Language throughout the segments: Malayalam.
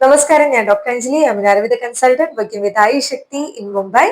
നമസ്കാരം ഞാൻ doctor Anjali Ayurveda consultant working with I Shakti in Mumbai.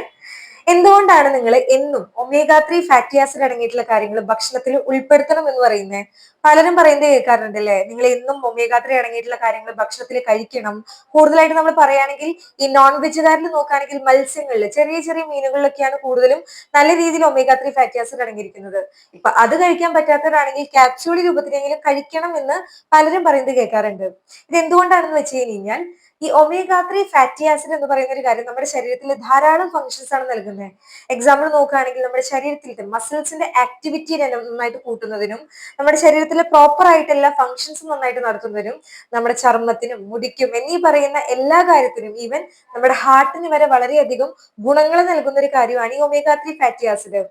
എന്തുകൊണ്ടാണ് നിങ്ങൾ എന്നും ഒമേഗ ത്രീ ഫാറ്റി ആസിഡ് അടങ്ങിയിട്ടുള്ള കാര്യങ്ങൾ ഭക്ഷണത്തിൽ ഉൾപ്പെടുത്തണം എന്ന് പറയുന്നത് പലരും പറയുന്നത് കേൾക്കാറുണ്ട് അല്ലേ നിങ്ങൾ എന്നും ഒമേഗ ത്രീ അടങ്ങിയിട്ടുള്ള കാര്യങ്ങൾ ഭക്ഷണത്തിൽ കഴിക്കണം. കൂടുതലായിട്ട് നമ്മൾ പറയുകയാണെങ്കിൽ ഈ നോൺ വെജുകാരിൽ നോക്കുകയാണെങ്കിൽ മത്സ്യങ്ങളിൽ ചെറിയ ചെറിയ മീനുകളിലൊക്കെയാണ് കൂടുതലും നല്ല രീതിയിൽ ഒമേഗ ത്രീ ഫാറ്റി ആസിഡ് അടങ്ങിയിരിക്കുന്നത്. ഇപ്പൊ അത് കഴിക്കാൻ പറ്റാത്തവരാണെങ്കിൽ ക്യാപ്സ്യൂൾ രൂപത്തിലെങ്കിലും കഴിക്കണം എന്ന് പലരും പറയുന്നത് കേൾക്കാറുണ്ട്. ഇത് എന്തുകൊണ്ടാണെന്ന് വെച്ച് കഴിഞ്ഞാൽ ഈ ഒമേഗ ത്രീ ഫാറ്റി ആസിഡ് എന്ന് പറയുന്ന ഒരു കാര്യം നമ്മുടെ ശരീരത്തിൽ ധാരാളം ഫങ്ഷൻസ് ആണ് നൽകുന്നത് എക്സാമ്പിൾ നോക്കുകയാണെങ്കിൽ നമ്മുടെ ശരീരത്തിലത്തെ മസിൽസിന്റെ ആക്ടിവിറ്റി നന്നായിട്ട് കൂട്ടുന്നതിനും നമ്മുടെ ശരീരത്തിലെ പ്രോപ്പർ ആയിട്ട് ഫങ്ഷൻസും നന്നായിട്ട് നടത്തുന്നതിനും നമ്മുടെ ചർമ്മത്തിനും മുടിക്കും എന്നീ പറയുന്ന എല്ലാ കാര്യത്തിനും ഈവൻ നമ്മുടെ ഹാർട്ടിന് വരെ വളരെയധികം ഗുണങ്ങൾ നൽകുന്ന ഒരു കാര്യമാണ് ഈ ഒമേഗ ത്രീ ഫാറ്റി ആസിഡ്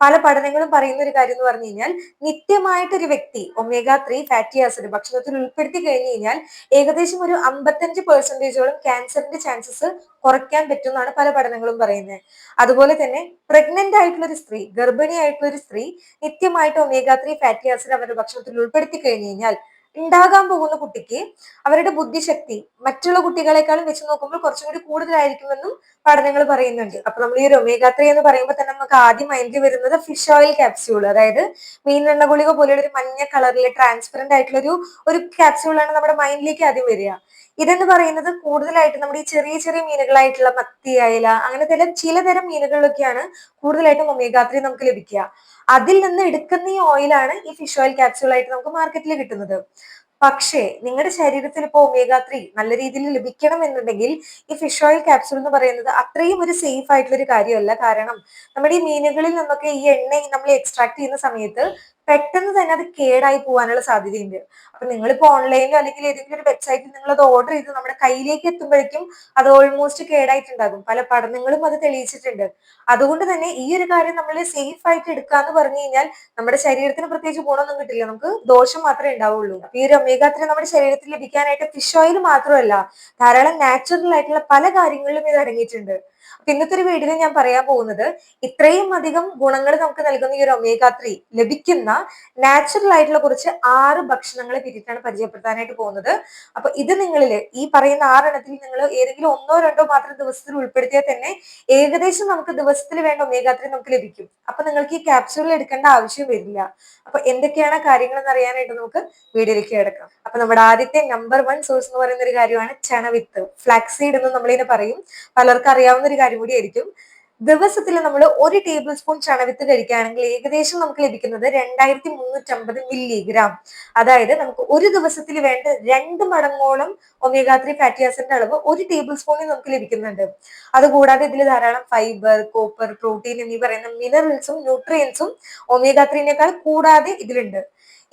പല പഠനങ്ങളും പറയുന്ന ഒരു കാര്യം എന്ന് പറഞ്ഞു കഴിഞ്ഞാൽ നിത്യമായിട്ട് ഒരു വ്യക്തി ഒമേഗ ത്രീ ഫാറ്റി ആസിഡ് ഭക്ഷണത്തിൽ ഉൾപ്പെടുത്തി കഴിഞ്ഞു കഴിഞ്ഞാൽ ഏകദേശം ഒരു അമ്പത്തഞ്ച് പെർസെന്റേജോളം ക്യാൻസറിന്റെ ചാൻസസ് കുറയ്ക്കാൻ പറ്റും എന്നാണ് പല പഠനങ്ങളും പറയുന്നത്. അതുപോലെ തന്നെ പ്രഗ്നന്റ് ആയിട്ടുള്ള ഒരു സ്ത്രീ ഗർഭിണി ആയിട്ടുള്ള ഒരു സ്ത്രീ നിത്യമായിട്ട് ഒമേഗ ത്രീ ഫാറ്റി ആസിഡ് അവരുടെ ഭക്ഷണത്തിൽ ഉൾപ്പെടുത്തി കഴിഞ്ഞു കഴിഞ്ഞാൽ ഉണ്ടാകാൻ പോകുന്ന കുട്ടിക്ക് അവരുടെ ബുദ്ധിശക്തി മറ്റുള്ള കുട്ടികളെക്കാളും വെച്ച് നോക്കുമ്പോൾ കുറച്ചും കൂടി കൂടുതലായിരിക്കുമെന്നും പഠനങ്ങൾ പറയുന്നുണ്ട്. അപ്പൊ നമ്മൾ ഈ ഒമേഗ എന്ന് പറയുമ്പോൾ തന്നെ നമുക്ക് ആദ്യം മൈൻഡിൽ വരുന്നത് ഫിഷ് ഓയിൽ ക്യാപ്സ്യൂൾ അതായത് മീനെണ്ണ ഗുളിക പോലെയുള്ള ഒരു മഞ്ഞ കളറിൽ ട്രാൻസ്പെറന്റ് ആയിട്ടുള്ള ഒരു ഒരു ക്യാപ്സ്യൂളാണ് നമ്മുടെ മൈൻഡിലേക്ക് ആദ്യം വരിക. ഇതെന്ന് പറയുന്നത് കൂടുതലായിട്ട് നമ്മുടെ ഈ ചെറിയ ചെറിയ മീനുകളായിട്ടുള്ള മത്തി അയല അങ്ങനെ തരം ചിലതരം മീനുകളിലൊക്കെയാണ് കൂടുതലായിട്ടും ഒമേഗ ത്രീ നമുക്ക് ലഭിക്കുക. അതിൽ നിന്ന് എടുക്കുന്ന ഈ ഓയിലാണ് ഈ ഫിഷ് ഓയിൽ ക്യാപ്സ്യൂൾ ആയിട്ട് നമുക്ക് മാർക്കറ്റിൽ കിട്ടുന്നത്. പക്ഷേ നിങ്ങളുടെ ശരീരത്തിൽ ഇപ്പോൾ ഒമേഗ ത്രീ നല്ല രീതിയിൽ ലഭിക്കണം എന്നുണ്ടെങ്കിൽ ഈ ഫിഷ് ഓയിൽ ക്യാപ്സ്യൂൾ എന്ന് പറയുന്നത് അത്രയും ഒരു സേഫ് ആയിട്ടുള്ള ഒരു കാര്യമല്ല. കാരണം നമ്മുടെ ഈ മീനുകളിൽ നിന്നൊക്കെ ഈ എണ്ണ നമ്മൾ എക്സ്ട്രാക്ട് ചെയ്യുന്ന സമയത്ത് പെട്ടെന്ന് തന്നെ അത് കേടായി പോകാനുള്ള സാധ്യതയുണ്ട്. അപ്പൊ നിങ്ങളിപ്പോ ഓൺലൈനിലോ അല്ലെങ്കിൽ ഏതെങ്കിലും ഒരു വെബ്സൈറ്റിൽ നിങ്ങൾ അത് ഓർഡർ ചെയ്ത് നമ്മുടെ കയ്യിലേക്ക് എത്തുമ്പോഴേക്കും അത് ഓൾമോസ്റ്റ് കേടായിട്ടുണ്ടാകും. പല പഠനങ്ങളും അത് തെളിയിച്ചിട്ടുണ്ട്. അതുകൊണ്ട് തന്നെ ഈ ഒരു കാര്യം നമ്മൾ സേഫ് ആയിട്ട് എടുക്കാന്ന് പറഞ്ഞു കഴിഞ്ഞാൽ നമ്മുടെ ശരീരത്തിന് പ്രത്യേകിച്ച് ഗുണമൊന്നും കിട്ടില്ല. നമുക്ക് ദോഷം മാത്രമേ ഉണ്ടാവുള്ളൂ. അപ്പൊ ഈ ഒരു ഒമേഗ നമ്മുടെ ശരീരത്തിൽ ലഭിക്കാനായിട്ട് ഫിഷ് ഓയിൽ മാത്രമല്ല ധാരാളം നാച്ചുറൽ ആയിട്ടുള്ള പല കാര്യങ്ങളിലും ഇത് അടങ്ങിയിട്ടുണ്ട് അപ്പൊ ഇന്നത്തെ ഒരു വീഡിയോയിൽ ഞാൻ പറയാൻ പോകുന്നത് ഇത്രയും അധികം ഗുണങ്ങൾ നമുക്ക് നൽകുന്ന ഈ ഒരു ഒമേഗ ത്രീ ലഭിക്കുന്ന നാച്ചുറൽ ആയിട്ടുള്ള കുറച്ച് ആറ് ഭക്ഷണങ്ങളെ തിരിച്ചാണ് പരിചയപ്പെടുത്താനായിട്ട് പോകുന്നത്. അപ്പൊ ഇത് നിങ്ങളിൽ ഈ പറയുന്ന ആറെണ്ണത്തിൽ നിങ്ങൾ ഏതെങ്കിലും ഒന്നോ രണ്ടോ മാത്രം ദിവസത്തിൽ ഉൾപ്പെടുത്തിയാൽ തന്നെ ഏകദേശം നമുക്ക് ദിവസത്തിൽ വേണ്ട ഒമേഗ ത്രീ നമുക്ക് ലഭിക്കും. അപ്പൊ നിങ്ങൾക്ക് ഈ ക്യാപ്സ്യൂൾ എടുക്കേണ്ട ആവശ്യം വരില്ല. അപ്പൊ എന്തൊക്കെയാണ് കാര്യങ്ങൾ എന്ന് അറിയാനായിട്ട് നമുക്ക് വീഡിയോയിലേക്ക് കിടക്കാം. അപ്പൊ നമ്മുടെ ആദ്യത്തെ നമ്പർ വൺ സോഴ്സ് എന്ന് പറയുന്ന ഒരു കാര്യമാണ് ചണവിത്ത്. ഫ്ലാക്സീഡ് എന്ന് നമ്മളിതിനെ പറയും. പലർക്കും അറിയാവുന്ന ഒരു കാര്യം കൂടിയായിരിക്കും ദിവസത്തിൽ നമ്മൾ ഒരു ടേബിൾ സ്പൂൺ ചണവിത്ത് കഴിക്കുകയാണെങ്കിൽ ഏകദേശം നമുക്ക് ലഭിക്കുന്നത് രണ്ടായിരത്തി മുന്നൂറ്റമ്പത് മില്ലിഗ്രാം. അതായത് നമുക്ക് ഒരു ദിവസത്തിൽ വേണ്ട രണ്ട് മടങ്ങോളം ഒമേഗ ഫാറ്റി ആസിഡിന്റെ അളവ് ഒരു ടേബിൾ സ്പൂണിൽ നമുക്ക് ലഭിക്കുന്നുണ്ട്. അതുകൂടാതെ ഇതിൽ ധാരാളം ഫൈബർ കോപ്പർ പ്രോട്ടീൻ എന്നീ പറയുന്ന മിനറൽസും ന്യൂട്രിയൻസും ഒമേഗ ത്രീനേക്കാൾ കൂടാതെ ഇതിലുണ്ട്.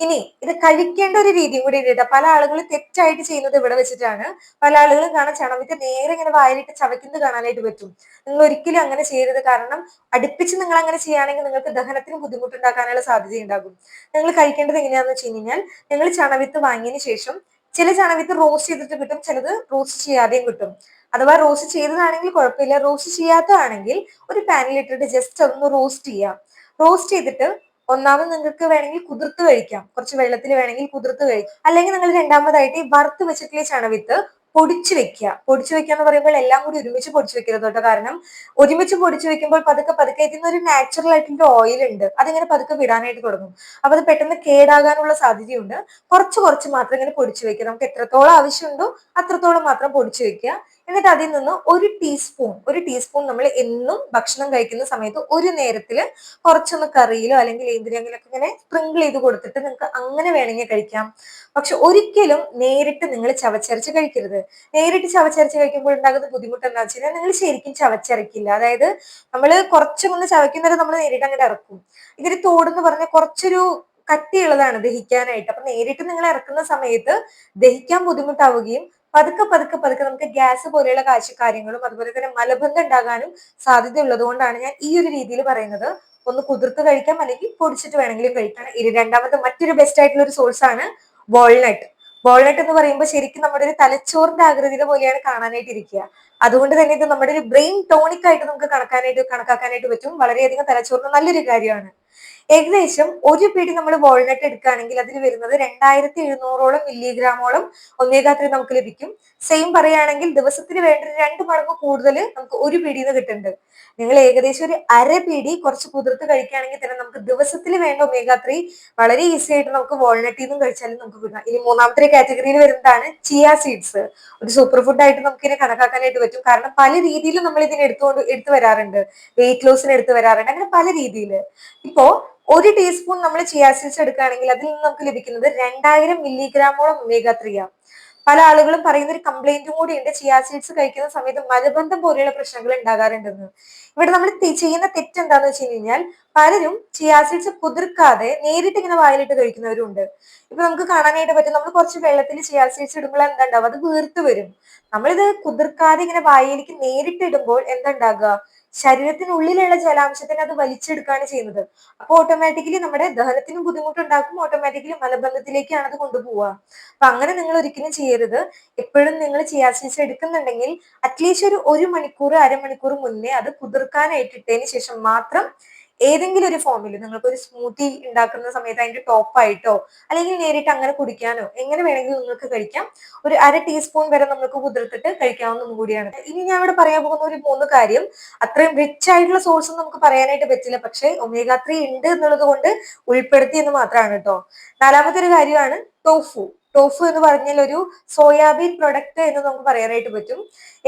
ഇനി ഇത് കഴിക്കേണ്ട ഒരു രീതി കൂടി ഉണ്ട് പല ആളുകളും തെറ്റായിട്ട് ചെയ്യുന്നത് ഇവിടെ വെച്ചിട്ടാണ്. പല ആളുകളും കാണാൻ ചണവിത്ത് നേരെ ഇങ്ങനെ വായിലിട്ട് ചവയ്ക്കുന്നത് കാണാനായിട്ട് പറ്റും. നിങ്ങൾ ഒരിക്കലും അങ്ങനെ ചെയ്യരുത്. കാരണം അടുപ്പിച്ച് നിങ്ങൾ അങ്ങനെ ചെയ്യുകയാണെങ്കിൽ നിങ്ങൾക്ക് ദഹനത്തിന് ബുദ്ധിമുട്ടുണ്ടാക്കാനുള്ള സാധ്യത ഉണ്ടാകും. നിങ്ങൾ കഴിക്കേണ്ടത് എങ്ങനെയാണെന്ന് വെച്ച് കഴിഞ്ഞാൽ നിങ്ങൾ ചണവിത്ത് വാങ്ങിയതിന് ശേഷം ചില ചണവിത്ത് റോസ്റ്റ് ചെയ്തിട്ട് കിട്ടും. ചിലത് റോസ്റ്റ് ചെയ്യാതെയും കിട്ടും. അഥവാ റോസ്റ്റ് ചെയ്തതാണെങ്കിൽ കുഴപ്പമില്ല. റോസ്റ്റ് ചെയ്യാത്തതാണെങ്കിൽ ഒരു പാനിൽ ഇട്ടിട്ട് ജസ്റ്റ് അതൊന്ന് റോസ്റ്റ് ചെയ്യാം. റോസ്റ്റ് ചെയ്തിട്ട് ഒന്നാമത് നിങ്ങൾക്ക് വേണമെങ്കിൽ കുതിർത്ത് കഴിക്കാം. കുറച്ച് വെള്ളത്തിൽ വേണമെങ്കിൽ കുതിർത്ത് കഴിക്കാം അല്ലെങ്കിൽ നിങ്ങൾ രണ്ടാമതായിട്ട് ഈ വറുത്ത് വെച്ചിട്ടുള്ള ചണവിത്ത് പൊടിച്ചു വെക്കുക. പൊടിച്ചു വെക്കുക എന്ന് പറയുമ്പോൾ എല്ലാം കൂടി ഒരുമിച്ച് പൊടിച്ചു വെക്കരുത് കേട്ടോ. കാരണം ഒരുമിച്ച് പൊടിച്ചു വെക്കുമ്പോൾ പതുക്കെ പതുക്കെ ഇതിന് ഒരു നാച്ചുറൽ ആയിട്ടുള്ള ഓയിൽ ഉണ്ട്. അതിങ്ങനെ പതുക്കെ വിടാനായിട്ട് തുടങ്ങും. അപ്പൊ അത് പെട്ടെന്ന് കേടാകാനുള്ള സാധ്യതയുണ്ട്. കുറച്ച് കുറച്ച് മാത്രം ഇങ്ങനെ പൊടിച്ചു വെക്കുക. നമുക്ക് എത്രത്തോളം ആവശ്യമുണ്ടോ അത്രത്തോളം മാത്രം പൊടിച്ചു വെക്കുക. എന്നിട്ട് അതിൽ നിന്ന് ഒരു ടീസ്പൂൺ ഒരു ടീസ്പൂൺ നമ്മൾ എന്നും ഭക്ഷണം കഴിക്കുന്ന സമയത്ത് ഒരു നേരത്തിൽ കുറച്ചൊന്ന് കറിയിലോ അല്ലെങ്കിൽ എന്തിനെങ്കിലൊക്കെ ഇങ്ങനെ സ്പ്രിങ്കിൾ ചെയ്ത് കൊടുത്തിട്ട് നിങ്ങൾക്ക് അങ്ങനെ വേണമെങ്കിൽ കഴിക്കാം. പക്ഷെ ഒരിക്കലും നേരിട്ട് നിങ്ങൾ ചവച്ചരച്ച് കഴിക്കരുത്. നേരിട്ട് ചവച്ചരച്ച് കഴിക്കുമ്പോൾ ഉണ്ടാകുന്ന ബുദ്ധിമുട്ട് എന്താ വെച്ചാൽ നിങ്ങൾ ശരിക്കും ചവച്ചരക്കില്ല. അതായത് നമ്മൾ കുറച്ചൊന്ന് ചവയ്ക്കുന്നവരെ നമ്മൾ നേരിട്ട് അങ്ങനെ ഇറക്കും. ഇതിന് തോടെന്ന് പറഞ്ഞാൽ കുറച്ചൊരു കട്ടിയുള്ളതാണ് ദഹിക്കാനായിട്ട്. അപ്പൊ നേരിട്ട് നിങ്ങൾ ഇറക്കുന്ന സമയത്ത് ദഹിക്കാൻ ബുദ്ധിമുട്ടാവുകയും പതുക്കെ പതുക്കെ പതുക്കെ നമുക്ക് ഗ്യാസ് പോലെയുള്ള കാഴ്ച കാര്യങ്ങളും അതുപോലെ തന്നെ മലബന്ധം ഉണ്ടാകാനും സാധ്യത ഉള്ളതുകൊണ്ടാണ് ഞാൻ ഈ ഒരു രീതിയിൽ പറയുന്നത്. ഒന്ന് കുതിർത്ത് കഴിക്കാം അല്ലെങ്കിൽ പൊടിച്ചിട്ട് വേണമെങ്കിലും കഴിക്കാം. ഇനി രണ്ടാമത്തെ മറ്റൊരു ബെസ്റ്റ് ആയിട്ടുള്ള ഒരു സോഴ്സ് ആണ് വാൾനട്ട് വാൾനട്ട് എന്ന് പറയുമ്പോൾ ശരിക്കും നമ്മുടെ ഒരു തലച്ചോറിന്റെ ആകൃതിയുടെ പോലെയാണ് കാണാനായിട്ട് ഇരിക്കുക. അതുകൊണ്ട് തന്നെ ഇത് നമ്മുടെ ഒരു ബ്രെയിൻ ടോണിക് ആയിട്ട് നമുക്ക് കണക്കാനായിട്ട് കണക്കാക്കാനായിട്ട് പറ്റും. വളരെയധികം തലച്ചോറിന് നല്ലൊരു കാര്യമാണ്. ഏകദേശം ഒരു പിടി നമ്മൾ വാൾനട്ട് എടുക്കുകയാണെങ്കിൽ അതിൽ വരുന്നത് രണ്ടായിരത്തി എഴുന്നൂറോളം മില്ലിഗ്രാമോളം ഒമേഗ നമുക്ക് ലഭിക്കും. സെയിം പറയുകയാണെങ്കിൽ ദിവസത്തിന് വേണ്ട രണ്ട് മടങ്ങ് കൂടുതൽ നമുക്ക് ഒരു പിടിയിൽ നിന്ന് കിട്ടുന്നുണ്ട്. നിങ്ങൾ ഏകദേശം ഒരു അര പിടി കുറച്ച് കുതിർത്ത് കഴിക്കുകയാണെങ്കിൽ തന്നെ നമുക്ക് ദിവസത്തിൽ വേണ്ട ഒമേഗ വളരെ ഈസി ആയിട്ട് നമുക്ക് വാൾനട്ടിൽ നിന്നും കഴിച്ചാലും നമുക്ക് കിട്ടാം. ഇനി മൂന്നാമത്തെ കാറ്റഗറിയിൽ വരുന്നതാണ് ചിയ സീഡ്സ് ഒരു സൂപ്പർ ഫുഡ് ആയിട്ട് നമുക്ക് ഇതിനെ കണക്കാക്കാനായിട്ട് പറ്റും. കാരണം പല രീതിയിലും നമ്മൾ ഇതിനെ എടുത്തു വരാറുണ്ട്. വെയിറ്റ് ലോസിന് എടുത്തു വരാറുണ്ട്. അങ്ങനെ പല രീതിയിൽ ഇപ്പോ ഒരു ടീസ്പൂൺ നമ്മൾ ചിയാസിൻസ് സീഡ്സ് എടുക്കുകയാണെങ്കിൽ അതിൽ നിന്ന് നമുക്ക് ലഭിക്കുന്നത് രണ്ടായിരം മില്ലിഗ്രാമോളം ഒമേഗ ആണ് പല ആളുകളും പറയുന്ന ഒരു കംപ്ലൈന്റും കൂടി ഉണ്ട്. ചിയാ സീഡ്സ് കഴിക്കുന്ന സമയത്ത് മലബന്ധം പോലെയുള്ള പ്രശ്നങ്ങൾ ഉണ്ടാകാറുണ്ടെന്ന്. ഇവിടെ നമ്മൾ ചെയ്യുന്ന തെറ്റ് എന്താന്ന് വെച്ച് കഴിഞ്ഞാൽ പലരും ചിയാസിഡ്സ് കുതിർക്കാതെ നേരിട്ട് ഇങ്ങനെ വായിലിട്ട് കഴിക്കുന്നവരുണ്ട്. ഇപ്പൊ നമുക്ക് കാണാനായിട്ട് പറ്റും നമ്മൾ കുറച്ച് വെള്ളത്തിൽ ചിയാസിഡ്സ് ഇടുമ്പോൾ എന്താണ്ടാവും അത് വീർത്ത് വരും. നമ്മളിത് കുതിർക്കാതെ ഇങ്ങനെ വായിലേക്ക് നേരിട്ട് ഇടുമ്പോൾ എന്താണ്ടാകുക ശരീരത്തിനുള്ളിലുള്ള ജലാംശത്തിന് അത് വലിച്ചെടുക്കുകയാണ് ചെയ്യുന്നത്. അപ്പോൾ ഓട്ടോമാറ്റിക്കലി നമ്മുടെ ദഹനത്തിനും ബുദ്ധിമുട്ടുണ്ടാക്കും. ഓട്ടോമാറ്റിക്കലി മലബന്ധത്തിലേക്കാണ് അത് കൊണ്ടുപോവുക. അപ്പൊ അങ്ങനെ നിങ്ങൾ ഒരിക്കലും ചെയ്യരുത്. എപ്പോഴും നിങ്ങൾ ചിയാസിഡ്സ് എടുക്കുന്നുണ്ടെങ്കിൽ അറ്റ്ലീസ്റ്റ് ഒരു ഒരു മണിക്കൂർ അരമണിക്കൂർ മുന്നേ അത് കുതിർക്കാനായിട്ട് ഇട്ടതിന് ശേഷം മാത്രം ഏതെങ്കിലും ഒരു ഫോമിൽ നിങ്ങൾക്ക് ഒരു സ്മൂത്തി ഉണ്ടാക്കുന്ന സമയത്ത് അതിന്റെ ടോപ്പായിട്ടോ അല്ലെങ്കിൽ നേരിട്ട് അങ്ങനെ കുടിക്കാനോ എങ്ങനെ വേണമെങ്കിലും നിങ്ങൾക്ക് കഴിക്കാം. ഒരു അര ടീസ്പൂൺ വരെ നമുക്ക് കുതിർത്തിട്ട് കഴിക്കാവുന്നതും കൂടിയാണ്. ഇനി ഞാൻ ഇവിടെ പറയാൻ പോകുന്ന ഒരു മൂന്ന് കാര്യം. അത്രയും റിച്ച് ആയിട്ടുള്ള സോഴ്സ് നമുക്ക് പറയാനായിട്ട് പറ്റില്ല. പക്ഷേ ഒമേഗ ത്രീ ഉണ്ട് എന്നുള്ളത് കൊണ്ട് ഉൾപ്പെടുത്തി എന്ന് മാത്രമാണ് കേട്ടോ. നാലാമത്തെ ഒരു കാര്യമാണ് ടോഫു ടോഫു എന്ന് പറഞ്ഞാൽ ഒരു സോയാബീൻ പ്രൊഡക്റ്റ് എന്ന് നമുക്ക് പറയാനായിട്ട് പറ്റും.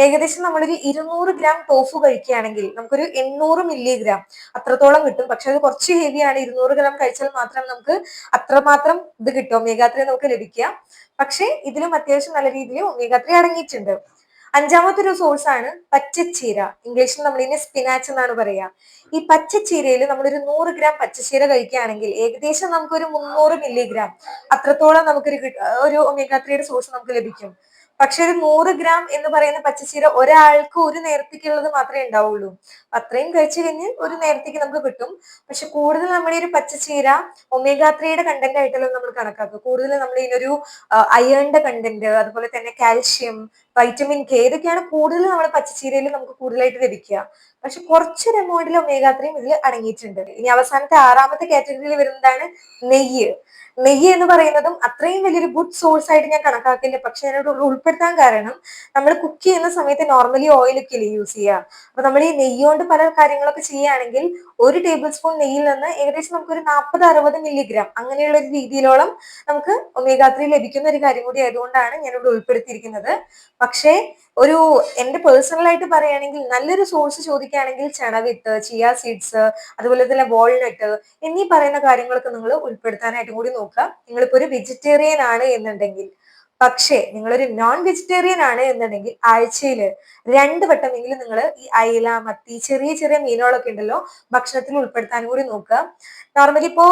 ഏകദേശം നമ്മളൊരു ഇരുന്നൂറ് ഗ്രാം ടോഫു കഴിക്കുകയാണെങ്കിൽ നമുക്കൊരു എണ്ണൂറ് മില്ലിഗ്രാം അത്രത്തോളം കിട്ടും. പക്ഷെ അത് കുറച്ച് ഹെവിയാണ് ഇരുന്നൂറ് ഗ്രാം കഴിച്ചാൽ മാത്രം നമുക്ക് അത്രമാത്രം ഇത് കിട്ടും. ഒമേഗാത്രി ത്രീ നമുക്ക് ലഭിക്കുക. പക്ഷേ ഇതിലും അത്യാവശ്യം നല്ല രീതിയിൽ ഒമേഗാത്രി ത്രീ അടങ്ങിയിട്ടുണ്ട്. അഞ്ചാമത്തെ ഒരു സോഴ്സ് ആണ് പച്ചച്ചീര. ഇംഗ്ലീഷിൽ നമ്മൾ ഇതിനെ സ്പിനാച്ച് എന്നാണ് പറയുക ഈ പച്ചച്ചീരയിൽ നമ്മളൊരു നൂറ് ഗ്രാം പച്ചച്ചീര കഴിക്കുകയാണെങ്കിൽ ഏകദേശം നമുക്കൊരു മുന്നൂറ് മില്ലിഗ്രാം അത്രത്തോളം നമുക്കൊരു ഒരു ഒമേഗ ത്രീയുടെ സോഴ്സ് നമുക്ക് ലഭിക്കും. പക്ഷെ ഒരു നൂറ് ഗ്രാം എന്ന് പറയുന്ന പച്ചച്ചീര ഒരാൾക്ക് ഒരു നേരത്തേക്കുള്ളത് മാത്രമേ ഉണ്ടാവുള്ളൂ. അത്രയും കഴിച്ചു കഴിഞ്ഞ് ഒരു നേരത്തേക്ക് നമുക്ക് കിട്ടും. പക്ഷെ കൂടുതൽ നമ്മുടെ ഒരു പച്ചച്ചീര ഒമേഗ ത്രീയുടെ കണ്ടന്റ് ആയിട്ടല്ലോ നമ്മൾ കണക്കാക്കുക. കൂടുതൽ നമ്മൾ ഇതിനൊരു അയേണിന്റെ കണ്ടന്റ് അതുപോലെ തന്നെ കാൽഷ്യം വൈറ്റമിൻ കെ ഇതൊക്കെയാണ് കൂടുതൽ നമ്മുടെ പച്ചച്ചീരയിൽ നമുക്ക് കൂടുതലായിട്ട് ലഭിക്കുക. പക്ഷെ കുറച്ചൊരു എമൗണ്ടിൽ ഒമേഗ ത്രീയും ഇതിൽ അടങ്ങിയിട്ടുണ്ട്. ഇനി അവസാനത്തെ ആറാമത്തെ കാറ്റഗറിയിൽ വരുന്നതാണ് നെയ്യ്. നെയ്യ് എന്ന് പറയുന്നതും അത്രയും വലിയൊരു ഗുഡ് സോഴ്സ് ആയിട്ട് ഞാൻ കണക്കാക്കില്ല പക്ഷെ അതിനോട് ഉൾപ്പെടുത്താൻ കാരണം നമ്മൾ കുക്ക് ചെയ്യുന്ന സമയത്ത് നോർമലി ഓയിലൊക്കെ അല്ലേ യൂസ് ചെയ്യുക. അപ്പൊ നമ്മൾ ഈ നെയ്യ് കൊണ്ട് പല കാര്യങ്ങളൊക്കെ ചെയ്യുകയാണെങ്കിൽ ഒരു ടേബിൾ സ്പൂൺ നെയ്യിൽ നിന്ന് ഏകദേശം നമുക്ക് ഒരു നാൽപ്പത് അറുപത് മില്ലിഗ്രാം അങ്ങനെയുള്ള ഒരു രീതിയിലോളം നമുക്ക് ഒമേഗ ത്രീ ലഭിക്കുന്ന ഒരു കാര്യം കൂടി ആയതുകൊണ്ടാണ് ഞാനിവിടെ ഉൾപ്പെടുത്തിയിരിക്കുന്നത്. പക്ഷേ ഒരു എന്റെ പേഴ്സണലായിട്ട് പറയുകയാണെങ്കിൽ നല്ലൊരു സോഴ്സ് ചോദിക്കുകയാണെങ്കിൽ ചണവിത്ത് ചിയ സീഡ്സ് അതുപോലെ തന്നെ വാൾനട്ട് എന്നീ പറയുന്ന കാര്യങ്ങളൊക്കെ നിങ്ങൾ ഉൾപ്പെടുത്താനായിട്ടും കൂടി നോക്കുക. നിങ്ങളിപ്പോ ഒരു വെജിറ്റേറിയൻ ആണ് എന്നുണ്ടെങ്കിൽ പക്ഷേ നിങ്ങളൊരു നോൺ വെജിറ്റേറിയൻ ആണ് എന്നുണ്ടെങ്കിൽ ആഴ്ചയിൽ രണ്ട് വട്ടമെങ്കിലും നിങ്ങൾ ഈ അയില മത്തി ചെറിയ ചെറിയ മീനുകളൊക്കെ ഉണ്ടല്ലോ ഭക്ഷണത്തിൽ ഉൾപ്പെടുത്താൻ കൂടി നോക്കുക. നോർമലി ഇപ്പോൾ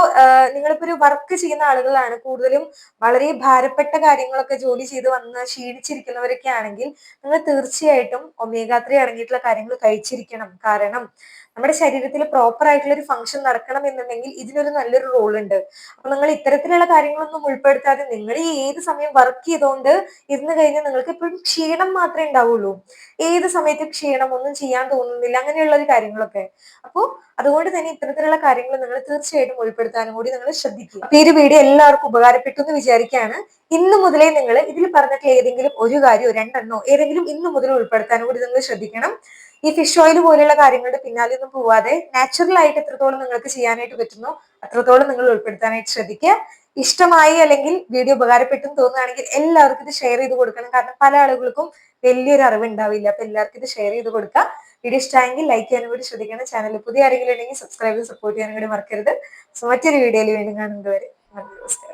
നിങ്ങളിപ്പോ ഒരു വർക്ക് ചെയ്യുന്ന ആളുകളാണ്. കൂടുതലും വളരെ ഭാരപ്പെട്ട കാര്യങ്ങളൊക്കെ ജോലി ചെയ്ത് വന്ന് ക്ഷീണിച്ചിരിക്കുന്നവരൊക്കെ ആണെങ്കിൽ നിങ്ങൾ തീർച്ചയായിട്ടും ഒമേഗ അടങ്ങിയിട്ടുള്ള കാര്യങ്ങൾ കഴിച്ചിരിക്കണം. കാരണം നമ്മുടെ ശരീരത്തിൽ പ്രോപ്പർ ആയിട്ടുള്ള ഒരു ഫംഗ്ഷൻ നടക്കണം എന്നുണ്ടെങ്കിൽ ഇതിനൊരു നല്ലൊരു റോൾ ഉണ്ട്. അപ്പൊ നിങ്ങൾ ഇത്തരത്തിലുള്ള കാര്യങ്ങളൊന്നും ഉൾപ്പെടുത്താതെ നിങ്ങൾ ഈ ഏത് സമയം വർക്ക് ചെയ്തുകൊണ്ട് ഇരുന്ന് കഴിഞ്ഞാൽ നിങ്ങൾക്ക് എപ്പോഴും ക്ഷീണം മാത്രമേ ഉണ്ടാവുള്ളൂ. ഏത് സമയത്ത് ക്ഷീണം ഒന്നും ചെയ്യാൻ തോന്നുന്നില്ല അങ്ങനെയുള്ള ഒരു കാര്യങ്ങളൊക്കെ. അപ്പോൾ അതുകൊണ്ട് തന്നെ ഇത്തരത്തിലുള്ള കാര്യങ്ങൾ നിങ്ങൾ തീർച്ചയായിട്ടും ഉൾപ്പെടുത്താനും കൂടി നിങ്ങൾ ശ്രദ്ധിക്കുക. അപ്പൊ ഈ വീഡിയോ എല്ലാവർക്കും ഉപകാരപ്പെട്ടു എന്ന് വിചാരിക്കുകയാണ്. ഇന്ന് മുതലേ നിങ്ങൾ ഇതിൽ പറഞ്ഞിട്ട് ഏതെങ്കിലും ഒരു കാര്യമോ രണ്ടെണ്ണോ ഏതെങ്കിലും ഇന്ന് മുതൽ ഉൾപ്പെടുത്താനും കൂടി നിങ്ങൾ ശ്രദ്ധിക്കണം. ഈ ഫിഷ് ഓയിൽ പോലെയുള്ള കാര്യങ്ങളുടെ പിന്നാലെ ഒന്നും പോവാതെ നാച്ചുറൽ ആയിട്ട് എത്രത്തോളം നിങ്ങൾക്ക് ചെയ്യാനായിട്ട് പറ്റുന്നു അത്രത്തോളം നിങ്ങൾ ഉൾപ്പെടുത്താനായിട്ട് ശ്രദ്ധിക്കുക. ഇഷ്ടമായി അല്ലെങ്കിൽ വീഡിയോ ഉപകാരപ്പെട്ടു തോന്നുകയാണെങ്കിൽ എല്ലാവർക്കും ഇത് ഷെയർ ചെയ്ത് കൊടുക്കണം. കാരണം പല ആളുകൾക്കും വലിയൊരു അറിവ് ഉണ്ടാവില്ല അപ്പൊ എല്ലാവർക്കും ഇത് ഷെയർ ചെയ്ത് കൊടുക്കുക. വീഡിയോ ഇഷ്ടമായെങ്കിൽ ലൈക്ക് ചെയ്യാനും കൂടി ശ്രദ്ധിക്കണം. ചാനൽ പുതിയ ആരെങ്കിലും ഉണ്ടെങ്കിൽ സബ്സ്ക്രൈബ് സപ്പോർട്ട് ചെയ്യാനും കൂടി മറക്കരുത്. മറ്റൊരു വീഡിയോയിൽ വീണ്ടും കാണുന്നത് വരെ നമസ്കാരം.